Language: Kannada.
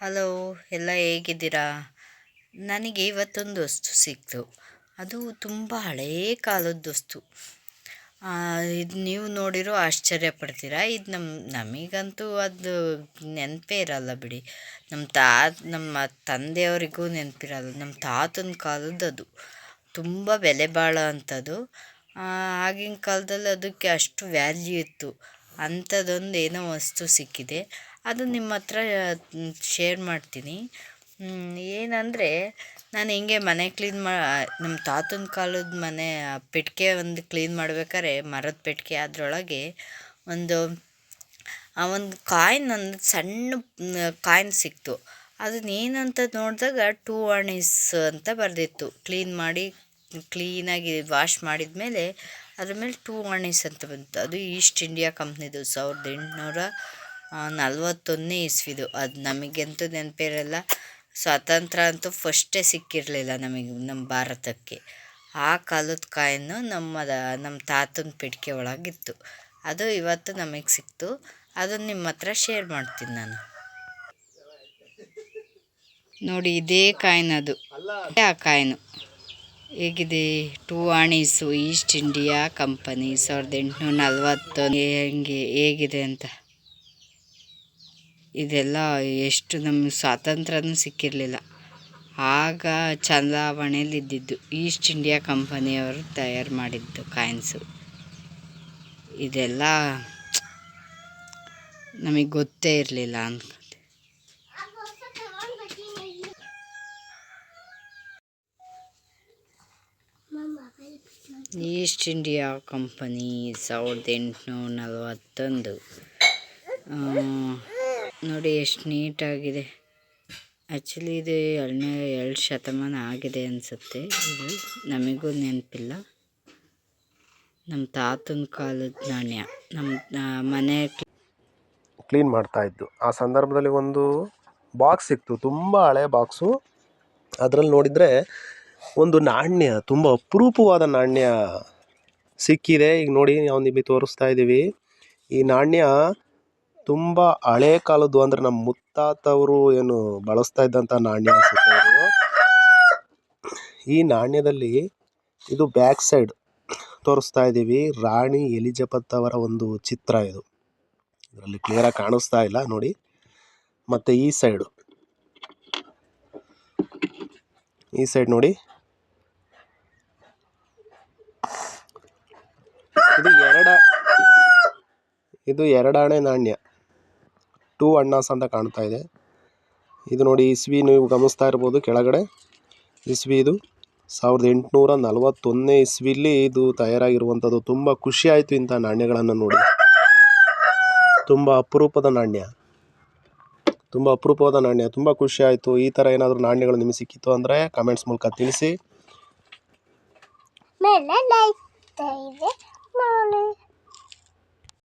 ಹಲೋ, ಎಲ್ಲ ಹೇಗಿದ್ದೀರಾ? ನನಗೆ ಇವತ್ತೊಂದು ವಸ್ತು ಸಿಕ್ತು. ಅದು ತುಂಬ ಹಳೇ ಕಾಲದ ವಸ್ತು. ಇದು ನೀವು ನೋಡಿರೋ ಆಶ್ಚರ್ಯ ಪಡ್ತೀರಾ? ಇದು ನಮ್ಮ ನಮಗಂತೂ ಅದು ನೆನಪೇ ಇರಲ್ಲ ಬಿಡಿ. ನಮ್ಮ ತಾತ ನಮ್ಮ ತಂದೆಯವರಿಗೂ ನೆನಪಿರಲ್ಲ. ನಮ್ಮ ತಾತನ ಕಾಲದ್ದು ಅದು. ತುಂಬ ಬೆಲೆ ಬಾಳ ಅಂಥದ್ದು ಆಗಿನ ಕಾಲದಲ್ಲಿ ಅದಕ್ಕೆ ಅಷ್ಟು ವ್ಯಾಲ್ಯೂ ಇತ್ತು. ಅಂಥದ್ದೊಂದು ಏನೋ ವಸ್ತು ಸಿಕ್ಕಿದೆ. ಅದು ನಿಮ್ಮ ಹತ್ರ ಶೇರ್ ಮಾಡ್ತೀನಿ. ಏನಂದರೆ ನಾನು ಹಿಂಗೆ ಮನೆ ಕ್ಲೀನ್ ಮಾ ನಮ್ಮ ತಾತನ ಕಾಲದ ಮನೆ ಪೆಟ್ಟಿಗೆ ಒಂದು ಕ್ಲೀನ್ ಮಾಡ್ಬೇಕಾದ್ರೆ ಮರದ ಪೆಟ್ಟಿಗೆ ಅದರೊಳಗೆ ಒಂದು, ಆ ಒಂದು ಕಾಯಿನ್ ಒಂದು ಸಣ್ಣ ಕಾಯಿನ್ ಸಿಕ್ತು. ಅದನ್ನ ಏನಂತ ನೋಡಿದಾಗ ಟೂ ಅಣೀಸ್ ಅಂತ ಬರೆದಿತ್ತು. ಕ್ಲೀನ್ ಮಾಡಿ ಕ್ಲೀನಾಗಿ ವಾಶ್ ಮಾಡಿದ ಮೇಲೆ ಅದ್ರ ಮೇಲೆ ಟೂ ಅಣೀಸ್ ಅಂತ ಬಂತು. ಅದು ಈಸ್ಟ್ ಇಂಡಿಯಾ ಕಂಪ್ನಿದು ಸಾವಿರದ ಎಂಟುನೂರ ನಲ್ವತ್ತೊಂದನೇ ಇಸ್ವಿದು. ಅದು ನಮಗಂತೂ ನೆನಪಿರಲ್ಲ, ಸ್ವಾತಂತ್ರ್ಯ ಅಂತೂ ಫಸ್ಟೇ ಸಿಕ್ಕಿರಲಿಲ್ಲ ನಮಗೆ ನಮ್ಮ ಭಾರತಕ್ಕೆ. ಆ ಕಾಲದ ಕಾಯಿನು ನಮ್ಮ ನಮ್ಮ ತಾತನ ಪೆಟ್ಟಿಗೆ ಒಳಗಿತ್ತು. ಅದು ಇವತ್ತು ನಮಗೆ ಸಿಕ್ತು. ಅದನ್ನು ನಿಮ್ಮ ಹತ್ರ ಶೇರ್ ಮಾಡ್ತೀನಿ ನಾನು. ನೋಡಿ, ಇದೇ ಕಾಯಿನ್ ಅದು. ಆ ಕಾಯಿನು. ಹೇಗಿದೆ? ಟೂ ಆಣೀಸು, ಈಸ್ಟ್ ಇಂಡಿಯಾ ಕಂಪನಿ, ಸಾವಿರದ ಎಂಟುನೂರ ನಲ್ವತ್ತೊಂದು. ಹೇಗೆ, ಹೇಗಿದೆ ಅಂತ? ಇದೆಲ್ಲ ಎಷ್ಟು ನಮ್ಮ ಸ್ವಾತಂತ್ರ್ಯನೂ ಸಿಕ್ಕಿರಲಿಲ್ಲ. ಆಗ ಚಂದಾವಣೆಯಲ್ಲಿ ಇದ್ದಿದ್ದು ಈಸ್ಟ್ ಇಂಡಿಯಾ ಕಂಪನಿಯವರು ತಯಾರು ಮಾಡಿದ್ದು ಕಾಯಿನ್ಸು. ಇದೆಲ್ಲ ನಮಗೆ ಗೊತ್ತೇ ಇರಲಿಲ್ಲ ಅಂತ ಈಸ್ಟ್ ಇಂಡಿಯಾ ಕಂಪನಿ ಸಾವಿರದ ಎಂಟುನೂರ ನಲವತ್ತೊಂದು ನೋಡಿ, ಎಷ್ಟು ನೀಟಾಗಿದೆ. ಆ್ಯಕ್ಚುಲಿ ಇದು ಎರಡನೇ ಎರಡು ಶತಮಾನ ಆಗಿದೆ ಅನಿಸುತ್ತೆ. ಇದು ನಮಗೂ ನೆನಪಿಲ್ಲ. ನಮ್ಮ ತಾತನ ಕಾಲದ ನಾಣ್ಯ. ನಮ್ಮ ಮನೆ ಕ್ಲೀನ್ ಮಾಡ್ತಾ ಇದ್ದು. ಆ ಸಂದರ್ಭದಲ್ಲಿ ಒಂದು ಬಾಕ್ಸ್ ಸಿಕ್ತು. ತುಂಬ ಹಳೆ ಬಾಕ್ಸು. ಅದರಲ್ಲಿ ನೋಡಿದರೆ ಒಂದು ನಾಣ್ಯ, ತುಂಬ ಅಪರೂಪವಾದ ನಾಣ್ಯ ಸಿಕ್ಕಿದೆ. ಈಗ ನೋಡಿ, ನಾವು ನಿಮಗೆ ತೋರಿಸ್ತಾ ಇದ್ದೀವಿ ಈ ನಾಣ್ಯ ತುಂಬ ಹಳೆ ಕಾಲದ್ದು ಅಂದರೆ ನಮ್ಮ ಮುತ್ತಾತವರು ಏನು ಬಳಸ್ತಾ ಇದ್ದಂಥ ನಾಣ್ಯ ಈ ನಾಣ್ಯದಲ್ಲಿ ಇದು ಬ್ಯಾಕ್ ಸೈಡ್ ತೋರಿಸ್ತಾ ಇದ್ದೀವಿ ರಾಣಿ ಎಲಿಜಬೆತ್ ಅವರ ಒಂದು ಚಿತ್ರ ಇದು. ಇದರಲ್ಲಿ ಕ್ಲಿಯರಾಗಿ ಕಾಣಿಸ್ತಾ ಇಲ್ಲ, ನೋಡಿ. ಮತ್ತು ಈ ಸೈಡು. ಈ ಸೈಡ್ ನೋಡಿ. ಇದು ಎರಡ, ಇದು ಎರಡಾಣೆ ನಾಣ್ಯ. ಟೂ ಅಣ್ಣಾಸ್ ಅಂತ ಕಾಣ್ತಾ ಇದೆ. ಇದು ನೋಡಿ ಇಸ್ವಿ ನೀವು ಗಮನಿಸ್ತಾ ಇರ್ಬೋದು ಕೆಳಗಡೆ. ಇಸ್ವಿ ಇದು ಸಾವಿರದ ಎಂಟುನೂರ ನಲವತ್ತೊಂದನೇ ಇಸ್ವಿಲಿ ಇದು ತಯಾರಾಗಿರುವಂಥದ್ದು. ತುಂಬ ಖುಷಿ ಆಯಿತು ಇಂಥ ನಾಣ್ಯಗಳನ್ನು ನೋಡಿ. ತುಂಬ ಅಪರೂಪದ ನಾಣ್ಯ. ತುಂಬ ಅಪರೂಪವಾದ ನಾಣ್ಯ. ತುಂಬ ಖುಷಿ ಆಯಿತು. ಈ ಥರ ಏನಾದರೂ ನಾಣ್ಯಗಳು ನಿಮಗೆ ಸಿಕ್ಕಿತ್ತು ಅಂದರೆ ಕಮೆಂಟ್ಸ್ ಮೂಲಕ ತಿಳಿಸಿ.